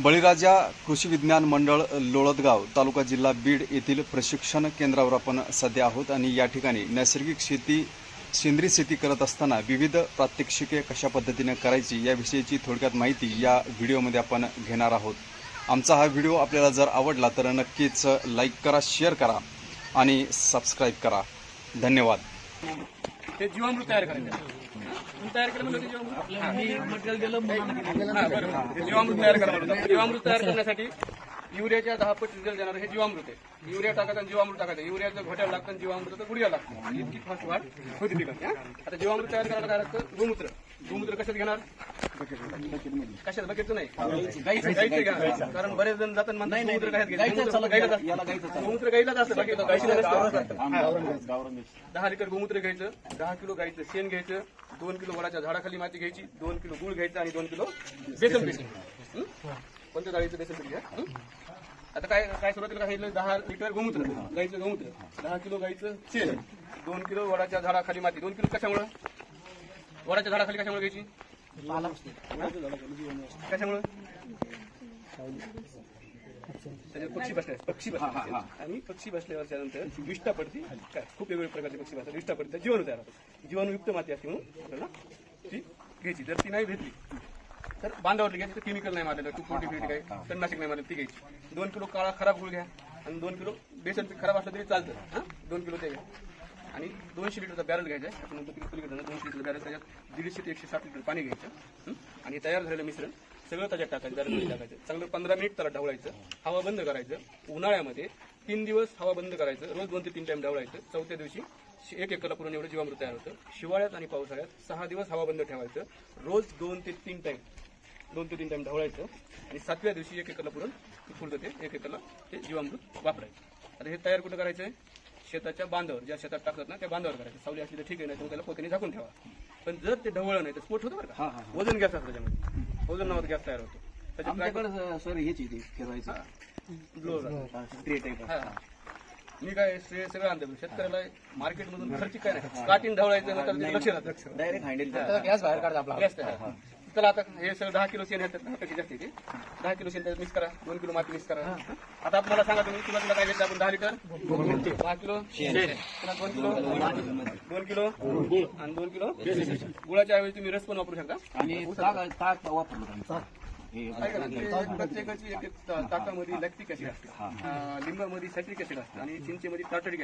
बळीराजा कृषी विज्ञान मंडळ लोळदगाव तालुका जिल्हा बीड येथील प्रशिक्षण केंद्रावर आपण सध्या आहोत आणि या ठिकाणी नैसर्गिक शेती सेंद्रिय शेती करत असताना विविध प्रात्यक्षिके कशा पद्धतीने करायची याविषयीची थोडक्यात माहिती या व्हिडिओमध्ये आपण घेणार आहोत. आमचा हा व्हिडिओ आपल्याला जर आवडला तर नक्कीच लाईक करा शेअर करा आणि सबस्क्राईब करा. धन्यवाद. ते जीवामृत तयार करायचं तयार केलं म्हणजे जीवामृत तयार करा. जीवामृत तयार करण्यासाठी युरियाच्या दहा पट रिझल्ट देणार हे जीवामृत आहे. युरिया टाकायचं आणि जीवामृत टाकायचं. युरियाचं घोट्याला लागतं जीवामृत गुडिया लागतं आणि इतकी फास्ट वाढ होती पिकाची. आता जीवामृत तयार करायला काय लागतं गोमूत्र. गोमूत्र कशात घेणार? कशात? बकेटचं नाही. गाईचं गाईचं घेणार कारण बरेच जण जातात म्हणतात गोमूत्र कशात घ्यायचं गोमूत्र गाईलाच असतं. बाकी. दहा लिटर गोमूत्र घ्यायचं दहा किलो गाईचं शेण घ्यायचं दोन किलो वडाच्या झाडाखाली माती घ्यायची दोन किलो गुळ घ्यायचं आणि दोन किलो बेसन हं? कोणत्या डाळीचं बेसन पीठ घ्या? आता काय काय सुरुवातीला काय दहा लिटर गोमूत्र गाईचं गोमूत्र दहा किलो गाईचं शेण. दोन किलो वडाच्या झाडाखाली माती. दोन किलो कशामुळं? वडाच्या झाडाखाली कशामुळे घ्यायची? कशामुळं? त्याच्यात पक्षी बसले पक्षी बसले. आणि पक्षी बसल्यावरच्या नंतर विष्ठा पडती काय खूप वेगवेगळ्या प्रकारचे पक्षी बसतात. विष्ठा पडते जीवाणू तयार होतात जीवाणूयुक्त माती असते म्हणून आपल्याला ती घ्यायची. जर ती नाही भेटली तर बांधावरली घ्यायची तर केमिकल नाही मारलेलं टू फोर्टी फिफ्टी काय तणनाशक नाही मारलेलं ती घ्यायची. दोन किलो काळा खराब गुळ घ्या आणि दोन किलो बेसन पीठ खराब असलं तरी चालतं. हां? दोन किलो ते घ्या. आणि दोनशे लिटरचा बॅरल घ्यायचा. आहे. आपण दोनशे लिटर बॅरल त्याच्यात दीडशे ते एकशे साठ लिटर पाणी घ्यायचं? आणि तयार झालेलं मिश्रण सगळं त्याच्यात टाकायचं बॅरल टाकायचं. चांगलं पंधरा मिनिट त्याला ढवळायचं हवा बंद करायचं. उन्हाळ्यामध्ये तीन दिवस हवा बंद करायचं रोज दोन ते तीन टाइम ढवळायचं. चौथ्या दिवशी एक एकरला पुरून एवढं जीवामृत तयार होतं. शिवाळ्यात आणि पावसाळ्यात सहा दिवस हवा बंद ठेवायचं. रोज दोन ते तीन टाइम दोन ते तीन टाइम ढवळायचं. आणि सातव्या दिवशी एक एकरला पुरून फुलतं ते एक एकरला ते जीवामृत वापरायचं. आता हे तयार कुठं करायचं आहे? शेताच्या बांधावर ज्या शेतात टाकतात ना त्या बांधावर करायचं. सावली असली तर ठीक आहे नाही तर त्याला पोत्याने झाकून ठेवा. पण जर ते ढवळलं नाही तर स्फोट होतो बरं का? वजन गॅस असतं त्याच्यामध्ये. वजन नावाचा गॅस तयार होतो. त्याच्यात काय आमच्याकडे सर हेच येते फिरवायचं blower. स्ट्रेट आहे हा. मी काय श्रेय सगळं आणतो. शेतकऱ्याला मार्केट मधून खर्चिक काय नाही. काटीन ढवळायचं डायरेक्ट हँडल गॅस बाहेर काढता आपला. गॅस तयार चला आता हे सगळं दहा किलो शेण ह्याच्यात दहा पैकी जास्त येते दहा किलो शेण त्याच्यात मिक्स करा दोन किलो माती मिक्स करा. आता मला सांगा तुम्ही तुला तुला काय घेतलं आपण? दहा लिटर? दहा किलो? पुन्हा दोन किलो. दोन किलो. गुळ आणि दोन किलो. गुळाच्या ऐवजी तुम्ही रस पण वापरू शकता. आणि वापरलं ना, ते प्रत्येकाची ताकामध्ये लॅक्टिक ऍसिड असते. लिंबामध्ये सॅट्रिक ऍसिड असतं. आणि चिंचेमध्ये टार्टरिक